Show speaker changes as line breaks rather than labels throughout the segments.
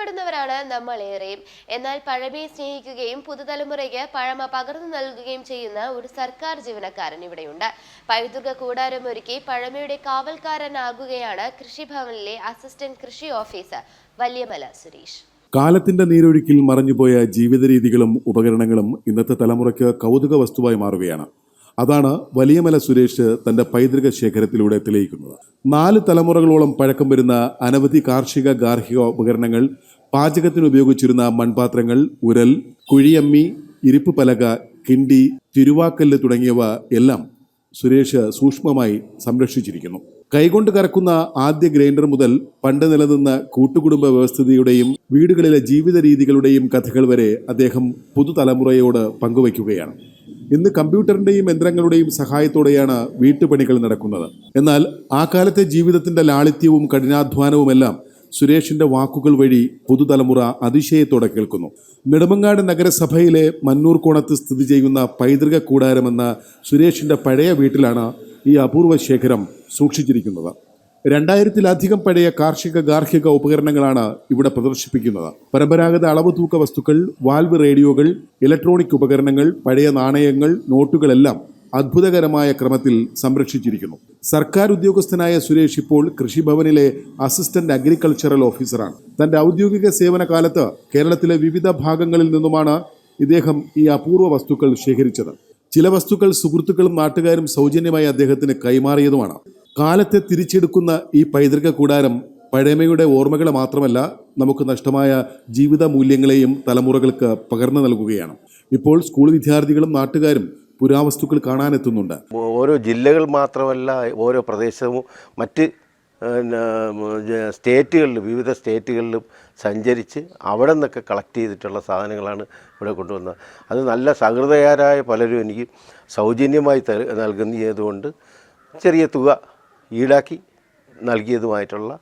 ഇഷ്ടപ്പെടുന്നവരാണ് നമ്മൾ ഏറെയും എന്നാൽ പഴമയെ സ്നേഹിക്കുകയും പുതുതലമുറയ്ക്ക് പഴമ പകർന്നു നൽകുകയും ചെയ്യുന്ന ഒരു സർക്കാർ ജീവനക്കാരൻ ഇവിടെയുണ്ട്. പൈതൃക കൂടാരം ഒരുക്കി പഴമയുടെ കാവൽക്കാരനാകുകയാണ് കൃഷിഭവനിലെ അസിസ്റ്റന്റ് കൃഷി ഓഫീസർ വല്യമല സുരേഷ്.
കാലത്തിന്റെ നീരൊഴുക്കിൽ മറഞ്ഞുപോയ ജീവിത രീതികളും ഉപകരണങ്ങളും ഇന്നത്തെ തലമുറയ്ക്ക് കൗതുക വസ്തുവായി മാറുകയാണ്. അതാണ് വലിയമല സുരേഷ് തന്റെ പൈതൃക ശേഖരത്തിലൂടെ തെളിയിക്കുന്നത്. നാല് തലമുറകളോളം പഴക്കം വരുന്ന അനവധി കാർഷിക ഗാർഹിക ഉപകരണങ്ങൾ പാചകത്തിന് ഉപയോഗിച്ചിരുന്ന മൺപാത്രങ്ങൾ ഉരൽ കുഴിയമ്മി ഇരിപ്പ് പലക കിണ്ടി തിരുവാക്കല്ല് തുടങ്ങിയവ എല്ലാം സുരേഷ് സൂക്ഷ്മമായി സംരക്ഷിച്ചിരിക്കുന്നു. കൈകൊണ്ട് കറക്കുന്ന ആദ്യ ഗ്രൈൻഡർ മുതൽ പണ്ട് നിലനിന്ന കൂട്ടുകുടുംബ വ്യവസ്ഥിതിയുടെയും വീടുകളിലെ ജീവിത രീതികളുടെയും കഥകൾ വരെ അദ്ദേഹം പുതുതലമുറയോട് പങ്കുവയ്ക്കുകയാണ്. ഇന്ന് കമ്പ്യൂട്ടറിന്റെയും യന്ത്രങ്ങളുടെയും സഹായത്തോടെയാണ് വീട്ടുപണികൾ നടക്കുന്നത്. എന്നാൽ ആ കാലത്തെ ജീവിതത്തിന്റെ ലാളിത്യവും കഠിനാധ്വാനവുമെല്ലാം സുരേഷിന്റെ വാക്കുകൾ വഴി പുതുതലമുറ അതിശയത്തോടെ കേൾക്കുന്നു. നെടുമങ്ങാട് നഗരസഭയിലെ മന്നൂർ കോണത്ത് സ്ഥിതി ചെയ്യുന്ന പൈതൃക കൂടാരമെന്ന സുരേഷിന്റെ പഴയ വീട്ടിലാണ് ഈ അപൂർവ ശേഖരം സൂക്ഷിച്ചിരിക്കുന്നത്. രണ്ടായിരത്തിലധികം പഴയ കാർഷിക ഗാർഹിക ഉപകരണങ്ങളാണ് ഇവിടെ പ്രദർശിപ്പിക്കുന്നത്. പരമ്പരാഗത അളവ് തൂക്ക വസ്തുക്കൾ വാൽവ് റേഡിയോകൾ ഇലക്ട്രോണിക് ഉപകരണങ്ങൾ പഴയ നാണയങ്ങൾ നോട്ടുകളെല്ലാം അത്ഭുതകരമായ ക്രമത്തിൽ സംരക്ഷിച്ചിരിക്കുന്നു. സർക്കാർ ഉദ്യോഗസ്ഥനായ സുരേഷ് ഇപ്പോൾ കൃഷിഭവനിലെ അസിസ്റ്റന്റ് അഗ്രികൾച്ചറൽ ഓഫീസറാണ്. തന്റെ ഔദ്യോഗിക സേവന കാലത്ത് കേരളത്തിലെ വിവിധ ഭാഗങ്ങളിൽ നിന്നുമാണ് ഇദ്ദേഹം ഈ അപൂർവ വസ്തുക്കൾ ശേഖരിച്ചത്. ചില വസ്തുക്കൾ സുഹൃത്തുക്കളും നാട്ടുകാരും സൗജന്യമായി അദ്ദേഹത്തിന് കൈമാറിയതുമാണ്. കാലത്തെ തിരിച്ചെടുക്കുന്ന ഈ പൈതൃക കൂടാരം പഴമയുടെ ഓർമ്മകളെ മാത്രമല്ല നമുക്ക് നഷ്ടമായ ജീവിത മൂല്യങ്ങളെയും തലമുറകൾക്ക് പകർന്നു നൽകുകയാണ്. ഇപ്പോൾ സ്കൂൾ വിദ്യാർത്ഥികളും നാട്ടുകാരും പുരാവസ്തുക്കൾ കാണാനെത്തുന്നുണ്ട്.
ഓരോ ജില്ലകൾ മാത്രമല്ല ഓരോ പ്രദേശവും മറ്റ് സ്റ്റേറ്റുകളിലും വിവിധ സ്റ്റേറ്റുകളിലും സഞ്ചരിച്ച് അവിടെ നിന്നൊക്കെ കളക്ട് ചെയ്തിട്ടുള്ള സാധനങ്ങളാണ് ഇവിടെ കൊണ്ടുവന്നത്. അത് നല്ല സഹൃദയരായ പലരും എനിക്ക് സൗജന്യമായി നൽകുന്നതുകൊണ്ട് ചെറിയ തുക ഈടാക്കി നൽകിയതുമായിട്ടുള്ള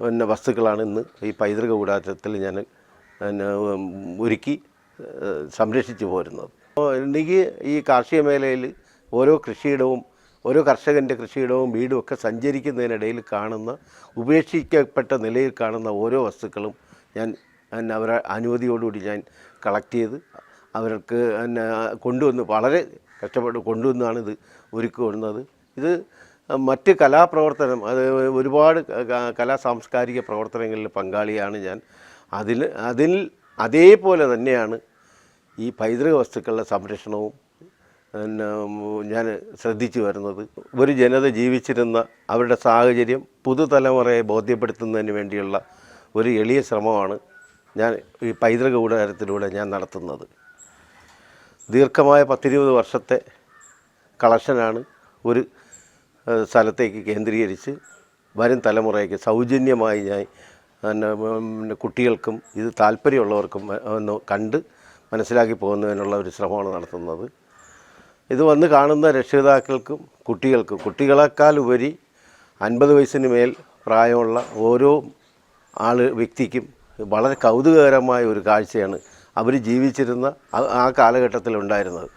പിന്നെ വസ്തുക്കളാണ് ഇന്ന് ഈ പൈതൃക കൂടാരത്തിൽ ഞാൻ ഒരുക്കി സംരക്ഷിച്ചു പോരുന്നത്. എനിക്ക് ഈ കാർഷിക മേഖലയിൽ ഓരോ കൃഷിയിടവും ഓരോ കർഷകന്റെ കൃഷിയിടവും വീടും ഒക്കെ സഞ്ചരിക്കുന്നതിനിടയിൽ കാണുന്ന ഉപേക്ഷിക്കപ്പെട്ട നിലയിൽ കാണുന്ന ഓരോ വസ്തുക്കളും ഞാൻ പിന്നെ അവരെ അനുമതിയോടുകൂടി ഞാൻ കളക്ട് ചെയ്ത് അവർക്ക് എന്നെ കൊണ്ടുവന്ന് വളരെ കഷ്ടപ്പെട്ട് കൊണ്ടുവന്നാണ് ഇത് ഒരുക്കുന്നത് ഇത് മറ്റ് കലാപ്രവർത്തനം അത് ഒരുപാട് കലാ സാംസ്കാരിക പ്രവർത്തനങ്ങളിൽ പങ്കാളിയാണ് ഞാൻ. അതിൽ അതിൽ അതേപോലെ തന്നെയാണ് ഈ പൈതൃക വസ്തുക്കളുടെ സംരക്ഷണവും ഞാൻ ശ്രദ്ധിച്ചു വരുന്നത്. ഒരു ജനത ജീവിച്ചിരുന്ന അവരുടെ സാഹചര്യം പുതുതലമുറയെ ബോധ്യപ്പെടുത്തുന്നതിന് വേണ്ടിയുള്ള ഒരു എളിയ ശ്രമമാണ് ഞാൻ ഈ പൈതൃക കൂടാരത്തിലൂടെ ഞാൻ നടത്തുന്നത്. ദീർഘമായ പത്തിരുപത് വർഷത്തെ കളക്ഷനാണ് ഒരു സ്ഥലത്തേക്ക് കേന്ദ്രീകരിച്ച് വരും തലമുറയ്ക്ക് സൗജന്യമായി ഞാൻ പിന്നെ, കുട്ടികൾക്കും ഇത് താല്പര്യമുള്ളവർക്കും ഒന്ന് കണ്ട് മനസ്സിലാക്കി പോകുന്നതിനുള്ള ഒരു ശ്രമമാണ് നടത്തുന്നത്. ഇത് വന്ന് കാണുന്ന രക്ഷിതാക്കൾക്കും കുട്ടികൾക്കും കുട്ടികളെക്കാൾ ഉപരി അൻപത് വയസ്സിന് മേൽ പ്രായമുള്ള ഓരോ ആൾ വ്യക്തിക്കും വളരെ കൗതുകകരമായ ഒരു കാഴ്ചയാണ് അവർ ജീവിച്ചിരുന്ന ആ- ഉണ്ടായിരുന്നത്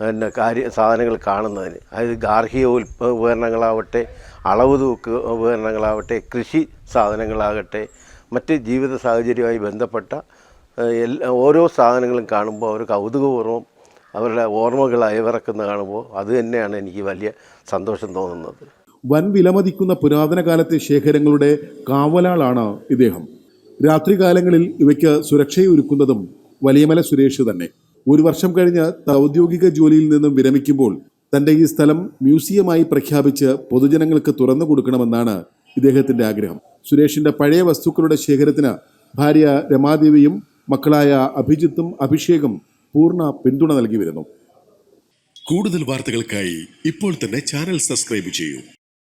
പിന്നെ കാര്യ സാധനങ്ങൾ കാണുന്നതിന്. അതായത് ഗാർഹിക ഉൽപ്പ ഉപകരണങ്ങളാവട്ടെ അളവ് തൂക്ക് ഉപകരണങ്ങളാവട്ടെ കൃഷി സാധനങ്ങളാകട്ടെ മറ്റ് ജീവിത സാഹചര്യവുമായി ബന്ധപ്പെട്ട എല്ലാ ഓരോ സാധനങ്ങളും കാണുമ്പോൾ അവർ കൗതുകപൂർവം അവരുടെ ഓർമ്മകൾ അയവിറക്കുന്ന കാണുമ്പോൾ അത് തന്നെയാണ് എനിക്ക് വലിയ സന്തോഷം തോന്നുന്നത്.
വൻ വിലമതിക്കുന്ന പുരാതന കാലത്തെ ശേഖരങ്ങളുടെ കാവലാളാണ് ഇദ്ദേഹം. രാത്രികാലങ്ങളിൽ ഇവയ്ക്ക് സുരക്ഷയൊരുക്കുന്നതും വലിയമല സുരേഷ് തന്നെ. ഒരു വർഷം കഴിഞ്ഞ് ഔദ്യോഗിക ജോലിയിൽ നിന്നും വിരമിക്കുമ്പോൾ തന്റെ ഈ സ്ഥലം മ്യൂസിയമായി പ്രഖ്യാപിച്ച് പൊതുജനങ്ങൾക്ക് തുറന്നു കൊടുക്കണമെന്നാണ് ഇദ്ദേഹത്തിന്റെ ആഗ്രഹം. സുരേഷിന്റെ പഴയ വസ്തുക്കളുടെ ശേഖരത്തിന് ഭാര്യ രമാദേവിയും മക്കളായ അഭിജിത്തും അഭിഷേകും പൂർണ പിന്തുണ നൽകി വരുന്നു.
കൂടുതൽ വാർത്തകൾക്കായി ഇപ്പോൾ തന്നെ ചാനൽ സബ്സ്ക്രൈബ് ചെയ്യൂ.